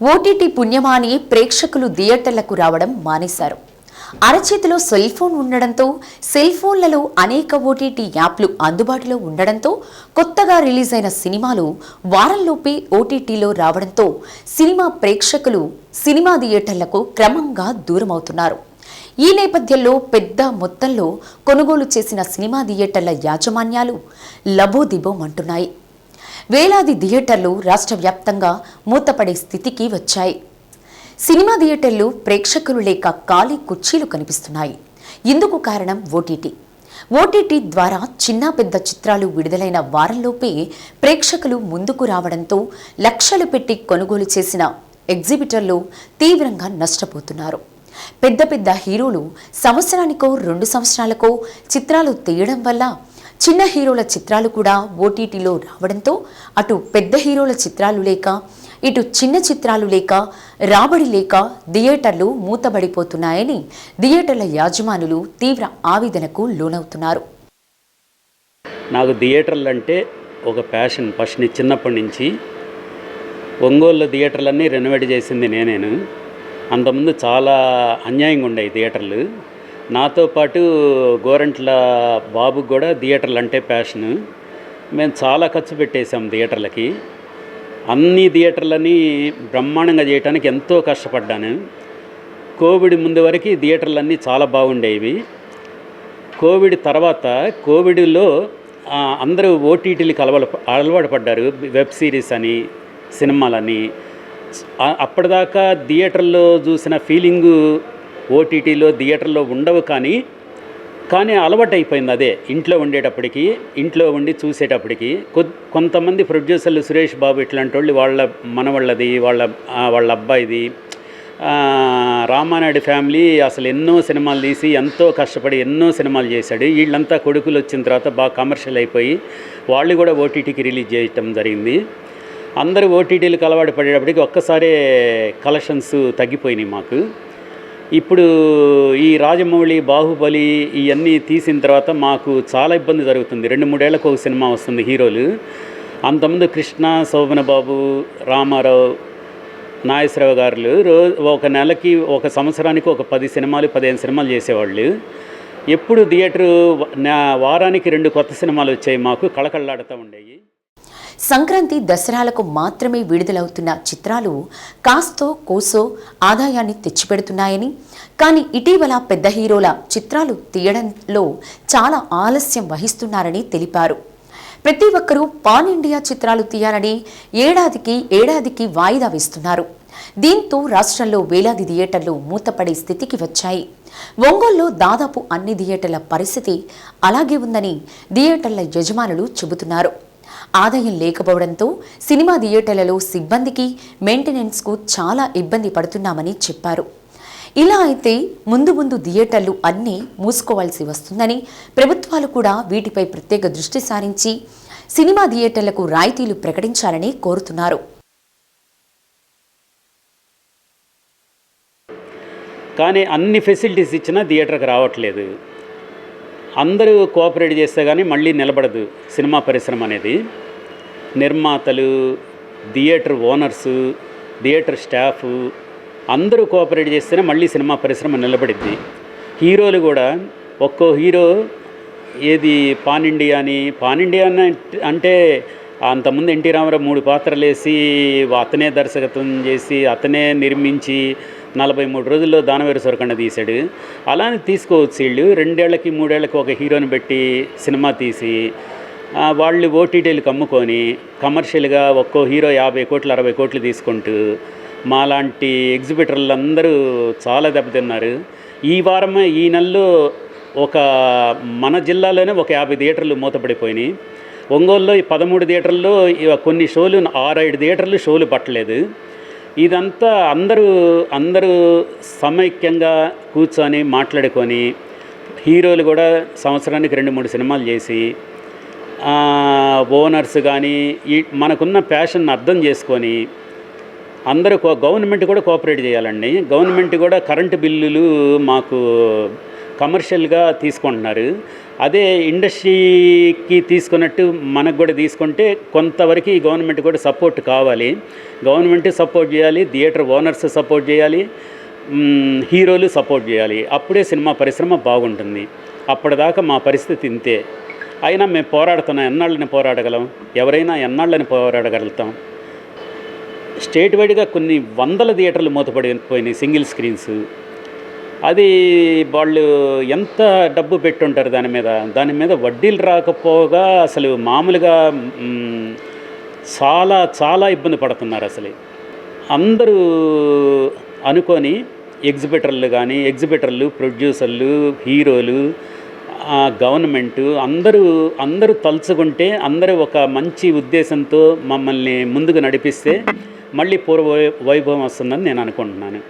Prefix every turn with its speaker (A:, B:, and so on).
A: OTT పుణ్యమాని ప్రేక్షకులు థియేటర్లకు రావడం మానేశారు. అరచేతిలో సెల్ ఫోన్ ఉండడంతో సెల్ ఫోన్లలో అనేక ఓటీటీ యాప్లు అందుబాటులో ఉండడంతో కొత్తగా రిలీజ్ అయిన సినిమాలు వారంలోపే ఓటీటీలో రావడంతో సినిమా ప్రేక్షకులు సినిమా థియేటర్లకు క్రమంగా దూరమవుతున్నారు. ఈ నేపథ్యంలో పెద్ద మొత్తంలో కొనుగోలు చేసిన సినిమా థియేటర్ల యాజమాన్యాలు లబోదిబోమంటున్నాయి. వేలాది థియేటర్లు రాష్ట్ర వ్యాప్తంగా మూతపడే స్థితికి వచ్చాయి. సినిమా థియేటర్లు ప్రేక్షకులు లేక ఖాళీ కుర్చీలు కనిపిస్తున్నాయి. ఇందుకు కారణం ఓటీటీ ఓటీటీ ద్వారా చిన్న పెద్ద చిత్రాలు విడుదలైన వారంలోపే ప్రేక్షకులు ముందుకు రావడంతో లక్షలు పెట్టి కొనుగోలు చేసిన ఎగ్జిబిటర్లు తీవ్రంగా నష్టపోతున్నారు. పెద్ద పెద్ద హీరోలు సంవత్సరానికో రెండు సంవత్సరాలకో చిత్రాలు తీయడం వల్ల చిన్న హీరోల చిత్రాలు కూడా ఓటీటీలో రావడంతో అటు పెద్ద హీరోల చిత్రాలు లేక ఇటు చిన్న చిత్రాలు లేక రాబడి లేక థియేటర్లు మూతబడిపోతున్నాయని థియేటర్ల యాజమానులు తీవ్ర ఆవేదనకు లోనవుతున్నారు.
B: నాకు థియేటర్లు అంటే ఒక ప్యాషన్ ఫస్ట్ని చిన్నప్పటి నుంచి. ఒంగోలు థియేటర్లన్నీ రెనోవేట్ చేసింది నేనేను. అంతకుముందు చాలా అన్యాయంగా ఉండేవి థియేటర్లు. నాతో పాటు గోరంట్ల బాబుకి కూడా థియేటర్లు అంటే ప్యాషను మేము చాలా ఖర్చు పెట్టేశాం థియేటర్లకి. అన్ని థియేటర్లని బ్రహ్మాండంగా చేయడానికి ఎంతో కష్టపడ్డాను. కోవిడ్ ముందు వరకు థియేటర్లన్నీ చాలా బాగుండేవి. కోవిడ్ తర్వాత కోవిడ్లో అందరూ ఓటీటీలకి అలవాటు అలవాటు పడ్డారు. వెబ్ సిరీస్ అని సినిమాలని. అప్పటిదాకా థియేటర్లో చూసిన ఫీలింగు ఓటీటీలో థియేటర్లో ఉండవు కానీ కానీ అలవాటైపోయింది అదే. ఇంట్లో ఉండేటప్పటికి ఇంట్లో ఉండి చూసేటప్పటికి కొ- కొంతమంది ప్రొడ్యూసర్లు సురేష్ బాబు ఇట్లాంటి వాళ్ళు వాళ్ళ మనవాళ్ళది వాళ్ళ వాళ్ళ అబ్బాయిది రామానాయుడు ఫ్యామిలీ అసలు ఎన్నో సినిమాలు తీసి ఎంతో కష్టపడి ఎన్నో సినిమాలు చేశాడు. వీళ్ళంతా కొడుకులు వచ్చిన తర్వాత బాగా కమర్షియల్ అయిపోయి వాళ్ళు కూడా ఓటీటీకి రిలీజ్ చేయటం జరిగింది. అందరూ ఓటీటీలకు అలవాటు పడేటప్పటికి ఒక్కసారే కలెక్షన్స్ తగ్గిపోయినాయి మాకు. ఇప్పుడు ఈ రాజమౌళి బాహుబలి ఇవన్నీ తీసిన తర్వాత మాకు చాలా ఇబ్బంది జరుగుతుంది. రెండు మూడేళ్ళకు ఒక సినిమా వస్తుంది హీరోలు. అంతకుముందు కృష్ణ శోభన బాబు రామారావు నాగేశ్వరరావు గారు రోజు ఒక నెలకి ఒక సంవత్సరానికి ఒక పది సినిమాలు పదిహేను సినిమాలు చేసేవాళ్ళు. ఎప్పుడు థియేటరు నా వారానికి రెండు కొత్త సినిమాలు వచ్చాయి మాకు కళకళలాడుతూ ఉండేవి.
A: సంక్రాంతి దసరాలకు మాత్రమే విడుదలవుతున్న చిత్రాలు కాస్తో కోసో ఆదాయాన్ని తెచ్చిపెడుతున్నాయని కానీ ఇటీవల పెద్ద హీరోల చిత్రాలు తీయడంలో చాలా ఆలస్యం వహిస్తున్నారని తెలిపారు. ప్రతి ఒక్కరూ పాన్ ఇండియా చిత్రాలు తీయాలని ఏడాదికి ఏడాదికి వాయిదా వేస్తున్నారు. దీంతో రాష్ట్రంలో వేలాది థియేటర్లు మూతపడే స్థితికి వచ్చాయి. ఒంగోలులో దాదాపు అన్ని థియేటర్ల పరిస్థితి అలాగే ఉందని థియేటర్ల యజమానులు చెబుతున్నారు. ఆదాయం లేకపోవడంతో సినిమా థియేటర్లలో సిబ్బందికి మెయింటెనెన్స్కు చాలా ఇబ్బంది పడుతున్నామని చెప్పారు. ఇలా అయితే ముందు ముందు థియేటర్లు అన్నీ మూసుకోవాల్సి వస్తుందని ప్రభుత్వాలు కూడా వీటిపై ప్రత్యేక దృష్టి సారించి సినిమా థియేటర్లకు రాయితీలు ప్రకటించాలని కోరుతున్నారు.
B: కానీ అన్ని ఫెసిలిటీస్ ఇచ్చినా థియేటర్కి రావట్లేదు. అందరూ కోఆపరేట్ చేస్తే కానీ మళ్ళీ నిలబడదు సినిమా పరిశ్రమ అనేది. నిర్మాతలు థియేటర్ ఓనర్సు థియేటర్ స్టాఫ్ అందరూ కోఆపరేట్ చేస్తేనే మళ్ళీ సినిమా పరిశ్రమ నిలబడిద్ది. హీరోలు కూడా ఒక్కో హీరో ఏది పాన్ ఇండియా అని పాన్ ఇండియా అని అంటే అంతకుముందు ఎన్టీ రామారావు మూడు పాత్రలు వేసి అతనే దర్శకత్వం చేసి అతనే నిర్మించి నలభై మూడు రోజుల్లో దానవేరు సొరకండ తీశాడు. అలానే తీసుకోవచ్చు వీళ్ళు రెండేళ్ళకి మూడేళ్ళకి ఒక హీరోని పెట్టి సినిమా తీసి వాళ్ళు ఓటీటీలకు అమ్ముకొని కమర్షియల్గా ఒక్కో హీరో యాభై కోట్లు అరవై కోట్లు తీసుకుంటూ మాలాంటి ఎగ్జిబిటర్లు అందరూ చాలా దెబ్బతిన్నారు. ఈ వారమే ఈ నెలలో ఒక మన జిల్లాలోనే ఒక యాభై థియేటర్లు మూతపడిపోయినాయి. ఒంగోలులో ఈ పదమూడు థియేటర్లో కొన్ని షోలు ఆరేడు థియేటర్లు షోలు పట్టలేదు. ఇదంతా అందరూ అందరూ సమైక్యంగా కూర్చొని మాట్లాడుకొని హీరోలు కూడా సంవత్సరానికి రెండు మూడు సినిమాలు చేసి ఓనర్స్ కానీ ఈ మనకున్న ప్యాషన్ అర్థం చేసుకొని అందరూ గవర్నమెంట్ కూడా కోఆపరేట్ చేయాలండి. గవర్నమెంట్ కూడా కరెంటు బిల్లులు మాకు కమర్షియల్గా తీసుకుంటున్నారు. అదే ఇండస్ట్రీకి తీసుకున్నట్టు మనకు కూడా తీసుకుంటే కొంతవరకు ఈ గవర్నమెంట్ కూడా సపోర్ట్ కావాలి. గవర్నమెంట్ సపోర్ట్ చేయాలి థియేటర్ ఓనర్స్ సపోర్ట్ చేయాలి హీరోలు సపోర్ట్ చేయాలి. అప్పుడే సినిమా పరిశ్రమ బాగుంటుంది. అప్పటిదాకా మా పరిస్థితి ఇంతే. అయినా మేము పోరాడుతున్నాం. ఎన్నాళ్ళని పోరాడగలం? ఎవరైనా ఎన్నాళ్ళని పోరాడగలుగుతాం? స్టేట్ వైడ్గా కొన్ని వందల థియేటర్లు మూతపడిపోయినాయి సింగిల్ స్క్రీన్స్. అది వాళ్ళు ఎంత డబ్బు పెట్టుంటారు దాని మీద? దాని మీద వడ్డీలు రాకపోగా అసలు మామూలుగా చాలా చాలా ఇబ్బంది పడుతున్నారు అసలు. అందరూ అనుకొని ఎగ్జిబిటర్లు కానీ ఎగ్జిబిటర్లు ప్రొడ్యూసర్లు హీరోలు గవర్నమెంటు అందరూ అందరూ తలుచుకుంటే అందరూ ఒక మంచి ఉద్దేశంతో మమ్మల్ని ముందుకు నడిపిస్తే మళ్ళీ పూర్వ వైభవం వస్తుందని నేను అనుకుంటున్నాను.